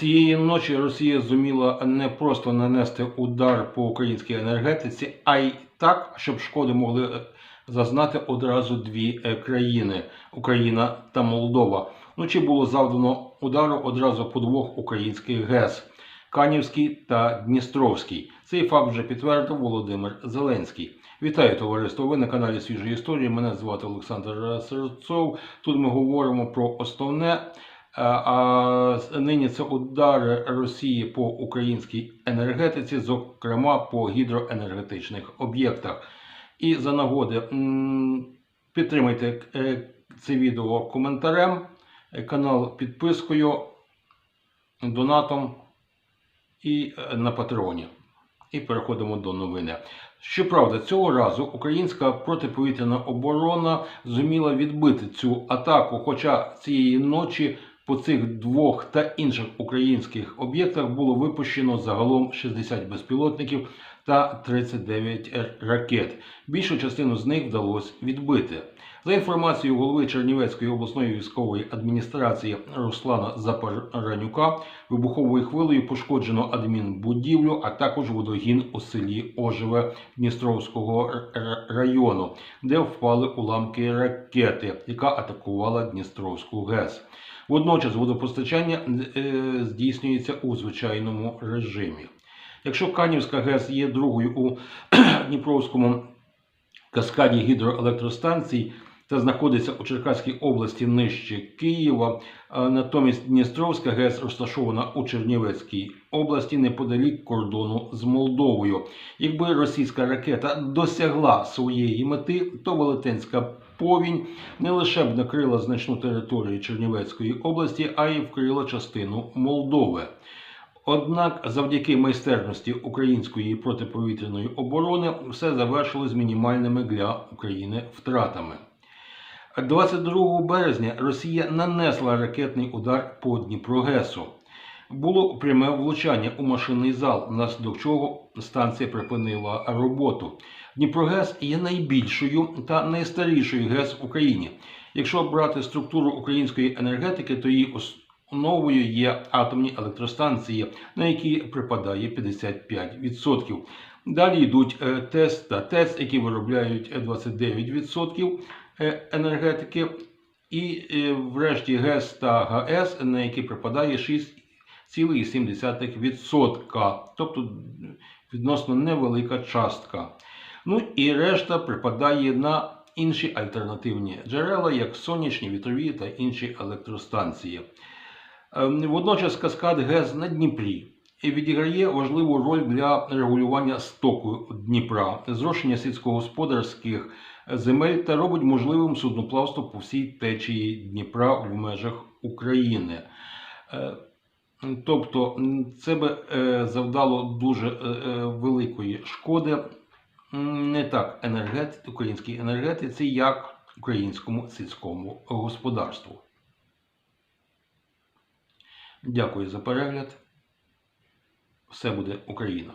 Цієї ночі Росія зуміла не просто нанести удар по українській енергетиці, а й так, щоб шкоди могли е, зазнати одразу дві е, країни Україна та Молдова. Вночі було завдано удару одразу по двох українських ГЕС Канівський та Дністровський. Цей факт вже підтвердив Володимир Зеленський. Вітаю товариство! Ви на каналі Свіжої історії. Мене звати Олександр Серцов. Тут ми говоримо про основне. А, А нині це удари Росії по українській енергетиці, зокрема по гідроенергетичних об'єктах. І за нагоди підтримайте е, це відео коментарем, е, канал підпискою, донатом і е, на Патреоні. І переходимо до новини. Щоправда, цього разу українська протиповітряна оборона зуміла відбити цю атаку, хоча цієї ночі по цих двох та інших українських об'єктах було випущено загалом 60 безпілотників та 39 ракет. Більшу частину з них вдалося відбити. За інформацією голови Чернівецької обласної військової адміністрації Руслана Запаранюка, вибуховою хвилею пошкоджено адмінбудівлю, а також водогін у селі Ожеве Дністровського району, де впали уламки ракети, яка атакувала Дністровську ГЕС. Водночас водопостачання е, здійснюється у звичайному режимі. Якщо Канівська ГЕС є другою у Дніпровському каскаді гідроелектростанцій та знаходиться у Черкаській області нижче Києва, натомість Дністровська ГЕС розташована у Чернівецькій області неподалік кордону з Молдовою. Якби російська ракета досягла своєї мети, то Велетенська повінь не лише б накрила значну територію Чернівецької області, а й вкрила частину Молдови. Однак, завдяки майстерності української протиповітряної оборони, все завершилось мінімальними для України втратами. 22 березня Росія нанесла ракетний удар по Дніпрогесу. Було пряме влучання у машинний зал, внаслідок чого станція припинила роботу. Дніпрогес є найбільшою та найстарішою ГЕС в Україні. Якщо брати структуру української енергетики, то її основою є атомні електростанції, на які припадає 55%. Далі йдуть е, ТЕС та ТЕЦ, які виробляють е, 29% е, енергетики, і е, врешті ГЕС та ГАЕС, на які припадає 6,7%, тобто відносно невелика частка. Ну і решта припадає на інші альтернативні джерела, як сонячні, вітрові та інші електростанції. Ем, Водночас каскад ГЕС на Дніпрі відіграє важливу роль для регулювання стоку Дніпра, зрошення сільськогосподарських земель та робить можливим судноплавство по всій течії Дніпра в межах України. Е, Тобто це би е, завдало дуже е, великої шкоди не так енергет, українській енергетиці, як українському сільському господарству. Дякую за перегляд. Все буде Україна!